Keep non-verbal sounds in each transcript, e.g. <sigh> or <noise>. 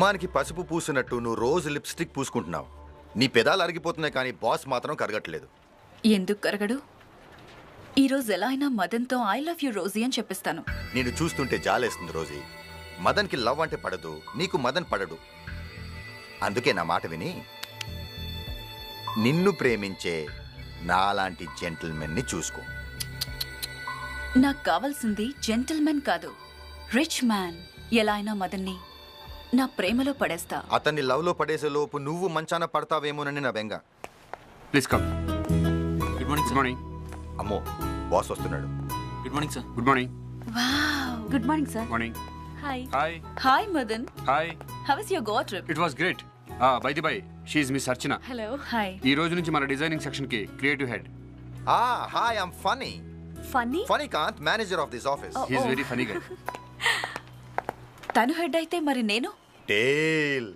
గుమ్మానికి పసుపు పూసినట్టు నువ్వు రోజు లిప్స్టిక్ పూసుకుంటున్నావు. నీ పెదాలు అరిగిపోతున్నాయి కానీ బాస్ మాత్రం కరగట్లేదు. ఎందుకు కరగడు? ఈరోజు ఎలా అయినా మదన్తో ఐ లవ్ యూ రోజీ అని చెప్పిస్తాను. నేను చూస్తుంటే జాలేస్తుంది రోజీ. మదన్కి లవ్ అంటే పడదు నీకు మదన్ పడడు. అందుకే నా మాట విని నిన్ను ప్రేమించే నాలాంటి జెంటిల్మెన్ని చూసుకో. నాకు కావాల్సింది జెంటిల్మెన్ కాదు రిచ్ మ్యాన్. ఎలా అయినా మదన్ని నా ప్రేమలో పడేస్తా. అతన్ని లవ్లో పడేసే లోపు నువ్వు మంచాన పడతావేమోనని నా బెంగ. Please come good morning good morning అమ్మో బాస్ వస్తున్నాడు. Good morning sir good morning good morning sir morning hi hi hi Madan hi how is your go trip it was great by the by she's miss Archana hello hi ఈ రోజు నుంచి మన designing సెక్షన్కి creative head ఆ hi I'm Phani funny Phani Kanth manager of this office he's very funny guy తను head అయితే మరి నేను? టేల్.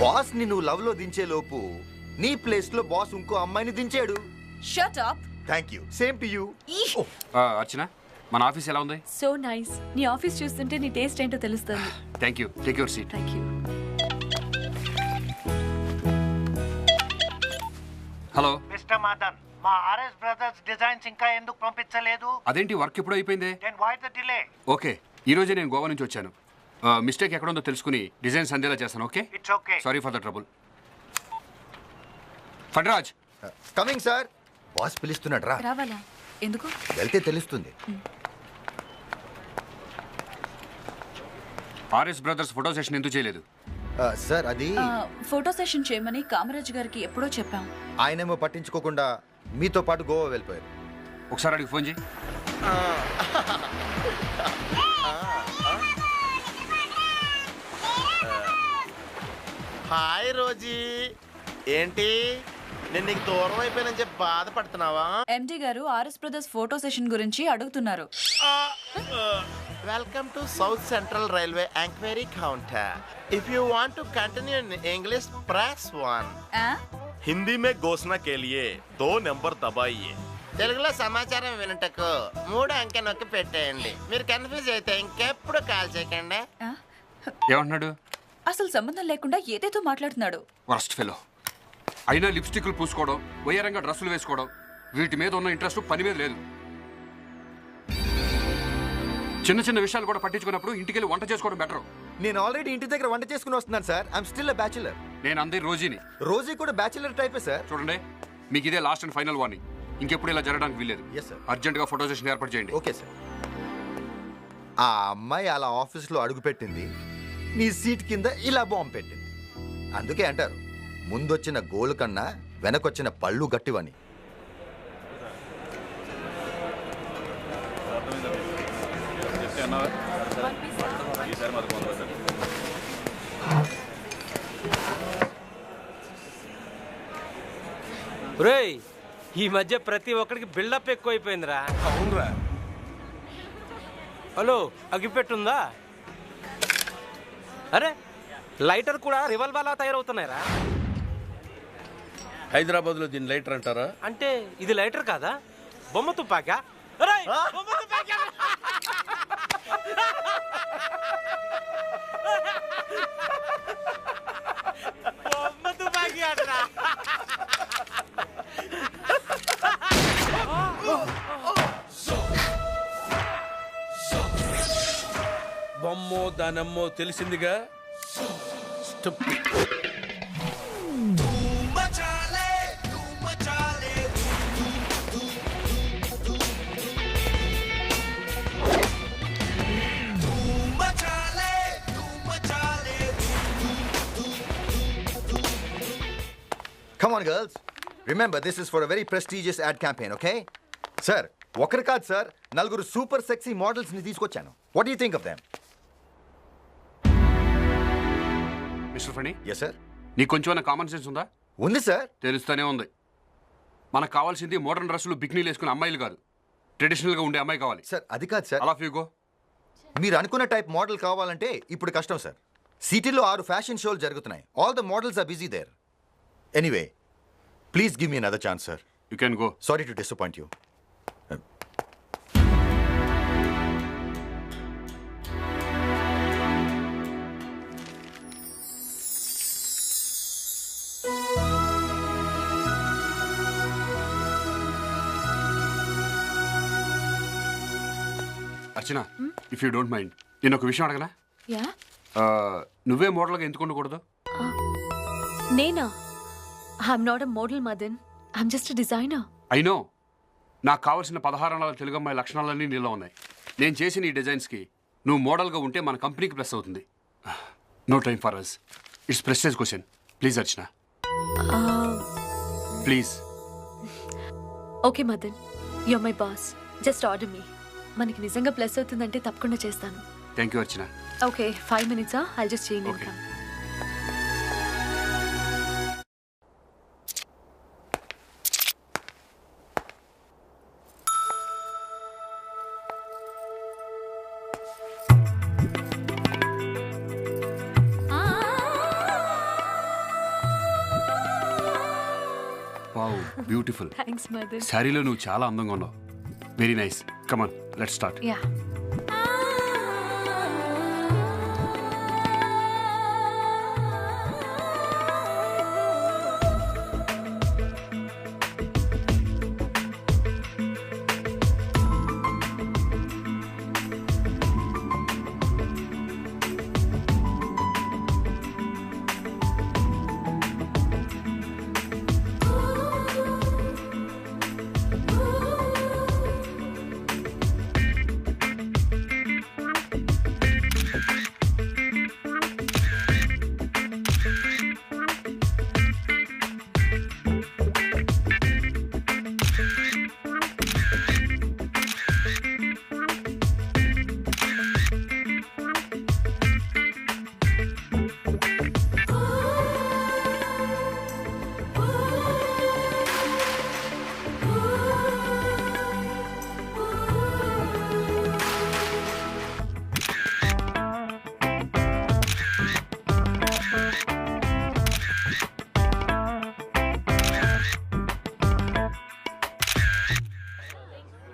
బాస్ని నువ్వు లవ్లో దించే లోపు నీ ప్లేస్లో బాస్ ఇంకో అమ్మాయిని దించాడు. Shut up thank you same to you Archana మన ఆఫీస్ ఎలా ఉంది? సో నైస్ నీ ఆఫీస్ చూస్తుంటే నీ టేస్ట్ ఏంటో తెలుస్తుంది. Thank you take your seat thank you hello mister Madan మా ఆర్ఎస్ బ్రదర్స్ డిజైన్స్ ఇంకా ఎందుకు పంపించలేదు? అదేంటి వర్క్ ఎప్పుడు అయిపోయింది? Then why the delay okay ఈ రోజే నేను గోవా నుంచి వచ్చాను. మిస్టేక్ ఎక్కడ ఉందో తెలుసుకుని డిజైన్స్ అందేలా చేస్తాను okay? It's okay sorry for the trouble ఫడ్రాజ్! Coming sir boss పిలుస్తున్నాడు రా రావాలా? ఎందుకు? వెళ్తే తెలుస్తుంది. ఆర్ఎస్ బ్రదర్స్ ఫోటో సెషన్ ఎందుకు చేయలేదు? సార్ అది ఫోటో సెషన్ చేయమని కామరాజ్ గారికి ఎప్పుడో చెప్పాం. ఆయనేమో పట్టించుకోకుండా మీతో పాటు గోవా వెళ్ళిపోయారు. ఒకసారి అడిగి ఫోన్ చేయి. <laughs> Hi Rosie. ఏంటి? నేను నీకు దూరం అయిపోయానని చెప్పి బాధపడుతున్నావా? ఎండి గారు ఆర్ఎస్ బ్రదర్స్ ఫోటో సెషన్ గురించి అడుగుతున్నారు. Welcome to South Central Railway enquiry counter if you want to continue in English press one Hindi మే ఘోషణ కేలియే దో నెంబర్ దబాయి తెలుగులో సమాచారం వినటకు మూడు అంకె నొక్కి పెట్టేయండి. మీరు కన్ఫ్యూజ్ అయితే ఇంకెప్పుడు కాల్ చేయకండి. ఏమంటున్నాడు? అసలు సంబంధం లేకుండా ఏదేదో మాట్లాడుతున్నాడు. వరస్ట్ ఫెలో అయినా లిప్స్టిక్లు పూసుకోవడం వయ్యారంగా డ్రెస్సులు వేసుకోవడం వీటి మీద ఉన్న ఇంట్రెస్ట్ పని మీద లేదు. చిన్న చిన్న విషయాలు కూడా పట్టించుకున్నప్పుడు ఇంటికెళ్ళి వంట చేసుకోవడం బెటర్ నేను ఆల్రెడీ ఇంటి దగ్గర వంట చేసుకుని వస్తున్నాను sir I'm still a bachelor నేను అందరి రోజీని. రోజీ కూడా బ్యాచులర్ టైపే సార్ చూడండి మీకు ఇదే లాస్ట్ అండ్ ఫైనల్ వార్నింగ్ ఇంకెప్పుడు ఇలా జరగడానికి వీల్లేదు. Yes, sir. అర్జెంట్గా ఫోటో సెషన్ ఏర్పాటు చేయండి. ఓకే సార్ ఆ అమ్మాయి అలా ఆఫీస్లో అడుగుపెట్టింది నీ సీట్ కింద ఇలా బాంబు పెట్టింది. అందుకే అంటారు ముందొచ్చిన గోలు కన్నా వెనకొచ్చిన పళ్ళు గట్టివని. రేయ్ ఈ మధ్య ప్రతి ఒక్కడికి బిల్డప్ ఎక్కువైపోయిందిరా. అవునరా. హలో అగిపెట్టుందా అరే లైటర్ కూడా రివాల్వర్లా తయారవుతున్నాయిరా. హైదరాబాద్లో దీని లైటర్ అంటారా? అంటే ఇది లైటర్ కాదా? బొమ్మ తుపాకా? బొమ్మ తుపాకా! బొమ్మ తుపాకీ అంటరా. బొమ్మో దానమ్మో తెలిసిందిగా. Come on girls remember this is for a very prestigious ad campaign okay sir ఒకరు కాదు సార్ నలుగురు సూపర్ సెక్సీ మోడల్స్ని తీసుకొచ్చాను. What you think of them mister Phani? Yes sir నీకు కొంచెం కామన్ సెన్స్ ఉందా? ఉంది సార్ తెలుస్తూనే ఉంది. మనకు కావాల్సింది మోడర్న్ డ్రెస్సులు బిక్నీలు వేసుకునే అమ్మాయిలు కాదు. ట్రెడిషనల్గా ఉండే అమ్మాయి కావాలి. సార్ అది కాదు సార్ అలా ఫీగో మీరు అనుకున్న టైప్ మోడల్ కావాలంటే ఇప్పుడు కష్టం సార్ సిటీలో ఆరు ఫ్యాషన్ షోలు జరుగుతున్నాయి. All the models are busy there anyway please give me another chance sir you can go sorry to disappoint you Archana if you don't mind నేను ఒక విషయం అడగనా? యా. నువ్వే మోడల్గా ఎందుకు ఉండకూడదు? నేనా? I'm not a model Madan. I'm just designer అయినో నాకు కావాల్సిన పదహారు నెలల తెలుగు అమ్మాయి లక్షణాలన్నీ నీలో ఉన్నాయి. నేను చేసిన ఈ డిజైన్స్కి నువ్వు మోడల్గా ఉంటే మన కంపెనీకి ప్లస్ అవుతుంది. No time for us it's prestige question please Archana. Please okay Madan. Your my boss just order me మనకి నిజంగా ప్లస్ అవుతుందంటే తప్పకుండా చేస్తాను. Thank you Archana okay five మినిట్సా I just Okay. Income wow beautiful thanks శారీలో నువ్వు చాలా అందంగా ఉన్నావు. Very nice come on let's start. Yeah.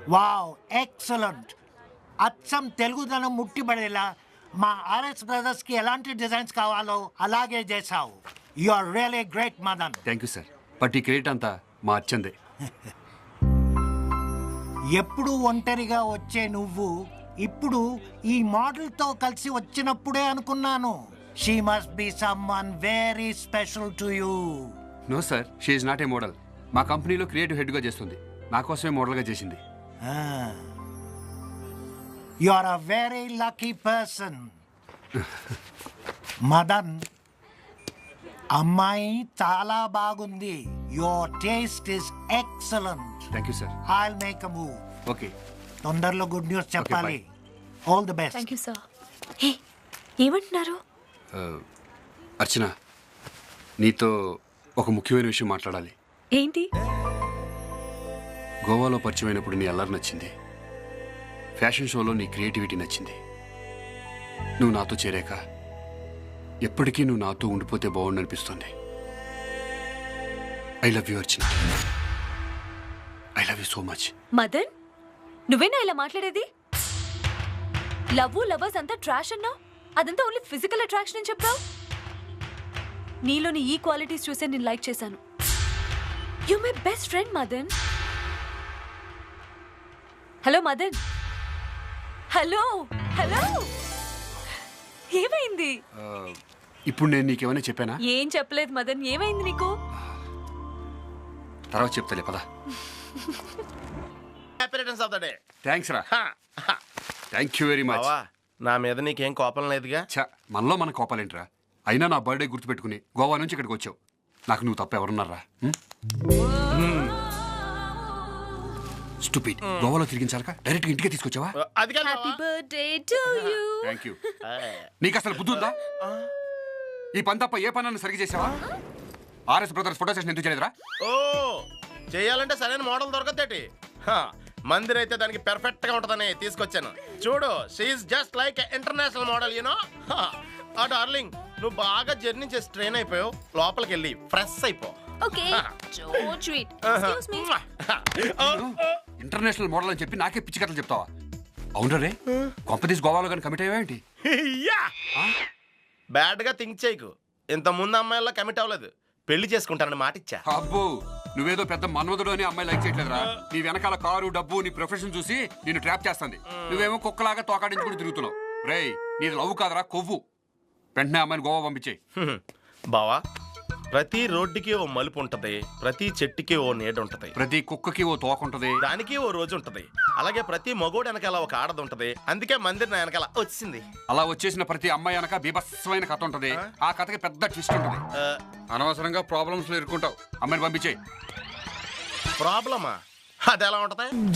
Wow excellent. అచ్చం తెలుగుదనం ముట్టిబడేలా మా ఆర్ఎస్ బ్రదర్స్కి ఎలాంటి డిజైన్స్ కావాలో అలాగే చేశావు. You are really great Madan. Thank you sir. But ఈ క్రెడిట్ అంతా మా అచ్చందే. <laughs> ఎప్పుడు ఒంటరిగా వచ్చే నువ్వు ఇప్పుడు ఈ మోడల్తో కలిసి వచ్చినప్పుడే అనుకున్నాను. She must be someone very special to you no sir. She's not a model మా కంపెనీలో క్రియేటివ్ హెడ్గా చేస్తుంది. నా కోసమే మోడల్గా చేసింది. You are a very lucky person Madan అమ్మాయి చాలా బాగుంది. Your taste is excellent thank you sir I make a move okay తొందరలో గుడ్ న్యూస్ చెప్పాలి. All the best thank you sir hey ఏమంటున్నారు? అర్చన నీతో ఒక ముఖ్యమైన విషయం మాట్లాడాలి. ఏంటి? గోవాలో పరిచయమైనప్పుడు నీ అల్లరి నచ్చింది. ఫ్యాషన్ షోలో నీ క్రియేటివిటీ నచ్చింది. నువ్వు నాతో చేరాక ఎప్పటికీ నువ్వు నాతో ఉండిపోతే బాగుండు అనిపిస్తుంది I love you Archana. I love you so much. Madan నువ్వేనా ఇలా మాట్లాడేది? లవ్ లవర్స్ అంతా ట్రాష్ అన్నావు? అదంతా ఓన్లీ ఫిజికల్ అట్రాక్షన్ అని చెప్తావు నీలోని ఈ క్వాలిటీస్ చూసే నేను లైక్ చేశాను. You my best friend Madan. Hello Madan. Hello hello. ఏమైంది? ఇప్పుడు నేను నీకేమైనా చెప్పానా? ఏం చెప్పలేదు మదన్. ఏమైంది నీకు? తర్వాత చెప్తాలే పదా. Happy returns of the day thanks రా. థ్యాంక్ యూ వెరీ మచ్ బావా నా మీద నీకేం కోపం లేదుగా? ఛ మనలో మన కోపాలేంట్రా? అయినా నా బర్త్డే గుర్తుపెట్టుకుని గోవా నుంచి ఇక్కడికి వచ్చావు. నాకు నువ్వు తప్ప ఎవరున్నారా? స్టూపిడ్. గోవాలో తిరిగించాలక డైరెక్ట్ ఇంటికే తీసుకొచ్చావా? అది కాదు happy. Birthday to you thank you ఆ, నీకు అసలు బుద్ధి ఉందా ఈ పని తప్ప ఏ పనನ್ನು సరిగ్గా చేసావా? ఆర్ఎస్ బ్రదర్స్ ఫోటో సెషన్ ఎందుకు చేయలేదురా? ఓ చేయాలంటే సరైన మోడల్ దొరకదేటి మందిర్ అయితే దానికి పెర్ఫెక్ట్గా ఉంటదని తీసుకొచ్చాను. చూడు she just like international model you know ఆ డార్లింగ్ నువ్వు బాగా జర్నీ చేసి ట్రైన్ అయిపోయావు. లోపలికి వెళ్ళి ఫ్రెష్ అయిపో. Okay so sweet excuse me international model అని చెప్పి నాకే పిచ్చి కథలు చెప్తావా? అవునరా రే. కొంపదీస్ గోవాలో కానీ కమిట్ అయ్యావేంటి? బ్యాడ్గా థింక్ చేయకు. ఇంత ముందు అమ్మాయిల్లో కమిట్ అవ్వలేదు. పెళ్ళి చేసుకుంటానని మాట ఇచ్చా. అబ్బో నువ్వేదో పెద్ద మన్మధుడు అని అమ్మాయి లైక్ చేయట్లేదురా. నీ వెనకాల కారు డబ్బు నీ ప్రొఫెషన్ చూసి నిన్ను ట్రాప్ చేస్తుంది. నువ్వేమో కుక్కలాగా తోకాడించుకుని తిరుగుతున్నావు. రేయ్ నీది లవ్ కాదరా కొవ్వు. వెంటనే అమ్మాయిని గోవా పంపించేయి. బావా ప్రతి రోడ్డుకి ఓ మలుపు ఉంటది ప్రతి చెట్టుకి ఓ నీడ ఉంటది. ప్రతి కుక్కకి ఓ తోక ఉంటది. దానికి ఓ రోజు ఉంటది. అలాగే ప్రతి మగోడు వెనకాల ఒక ఆడది ఉంటది. అందుకే మందిర్ నా వెనకాల వచ్చింది. అలా వచ్చేసిన ప్రతి అమ్మాయి వెనక బీభత్సమైన కథ ఉంటది. ఆ? కథకి పెద్ద ట్విస్ట్ ఉంటది. ఆ, అనవసరంగా ప్రాబ్లమ్స్లో ఇరుక్కుంటావు. అమ్మాయిని పంపించేయి. ప్రాబ్లమా? అది ఎలా ఉంటది?